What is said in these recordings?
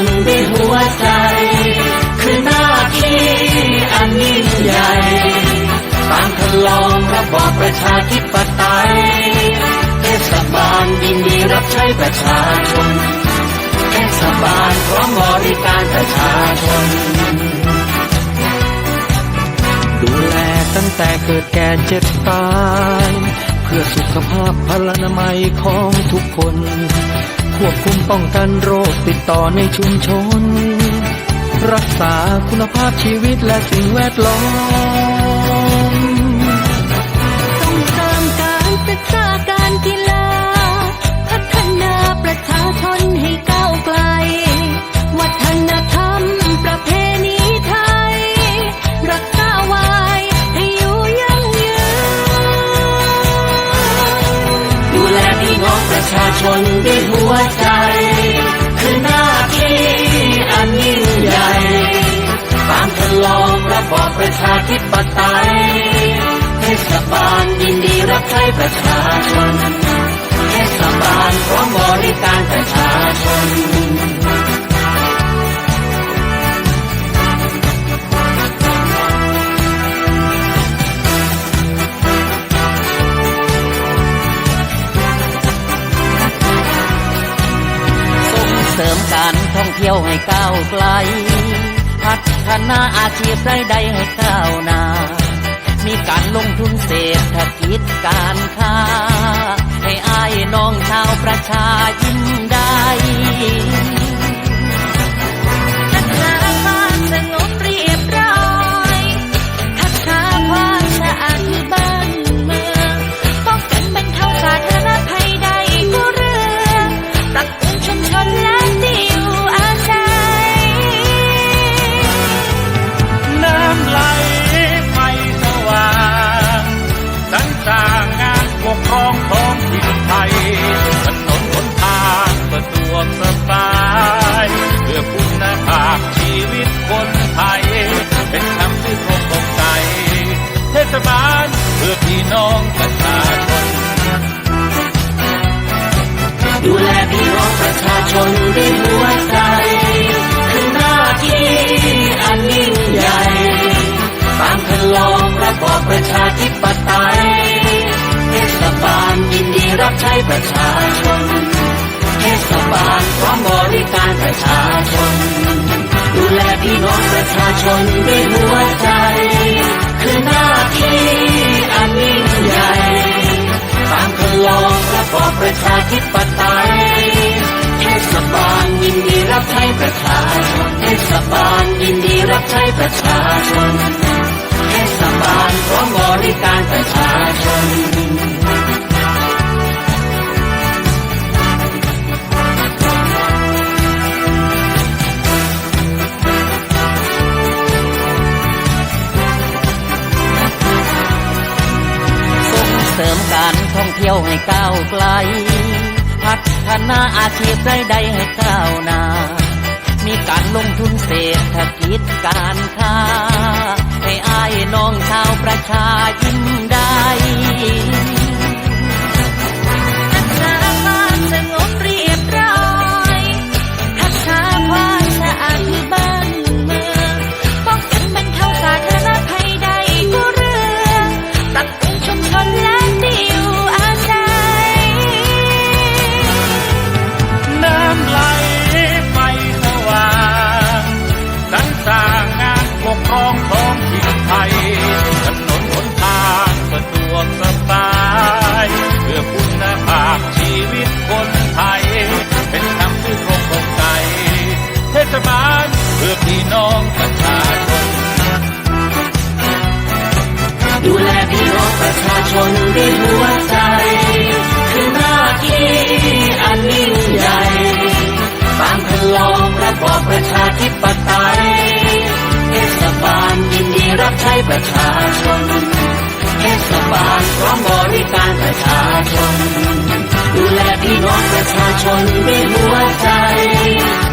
นด้วยหัวใจ คือหน้าที่อันยิ่งใหญ่ตามคลองระบอบประชาธิปไตยเทศบาลยินดีรับใช้ประชาชนเทศบาลพร้อมบริการประชาชน ดูแลตั้งแต่เกิดแก่เจ็บตาย เพื่อสุขภาพพลานามัยของทุกคน ควบคุมป้องกันโรคติดต่อในชุมชน รักษาคุณภาพชีวิตและสิ่งแวดล้อมส่งเสริมการศึกษาการกีฬา พัฒนาประชาชนให้ก้าวไกล วัฒนธรรมประเพณีไทย รักษาไว้ให้อยู่ยั่งยืนดูแลพี่น้องประชาชน ประชาธิปไตยเทศบาลยินดีรับใช้ประชาชนเทศบาลพร้อมบริการประชาชนส่งเสริมการท่องเที่ยวให้ก้าวไกล ฒนาอาชีพรายได้ให้ก้าวหน้า มีการลงทุนเศรษฐกิจการค้า ให้อายน้องชาวประชายิ้มได้ ชนหัวใจ คือหน้าที่อันยิ่งใหญ่ตามคลองระบอบประชาธิปไตยเทศบาลยินดีรับใช้ประชาชน เทศบาลพร้อมบริการประชาชน ดูแลพี่น้องประชาชนด้วยหัวใจ คือหน้าที่อันยิ่งใหญ่ตามคลองระบอบประชาธิปไตย ศบาลยินดีรับใช้ประชาชนเทศบาลยินดีรับใช้ประชาชนเทศบาลพร้อมบริการประชาชนส่งเสริมการท่องเที่ยวให้ก้าวไกล ฒนาอาชีพรายได้ให้ก้าวหน้า มีการลงทุนเศรษฐกิจการค้า ประชาชนด้วยหัวใจ คือหน้าที่อันยิ่งใหญ่ตามคลองระบอบประชาธิปไตยเทศบาลยินดีรับใช้ประชาชนเทศบาลพร้อมบริการประชาชน ดูแลพี่น้องประชาชนด้วยหัวใจ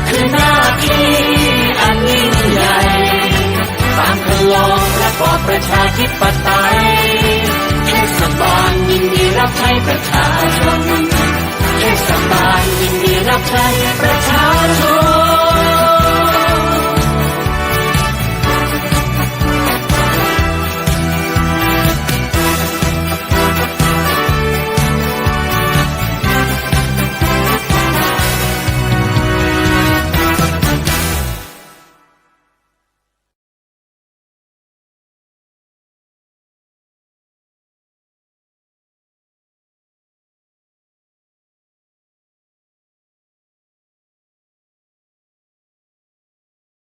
คือหน้าที่อันยิ่งใหญ่ตามคลองระบอบประชาธิปไตย ให้ประชาชนให้สบายยินดีรับใช้ประชาชน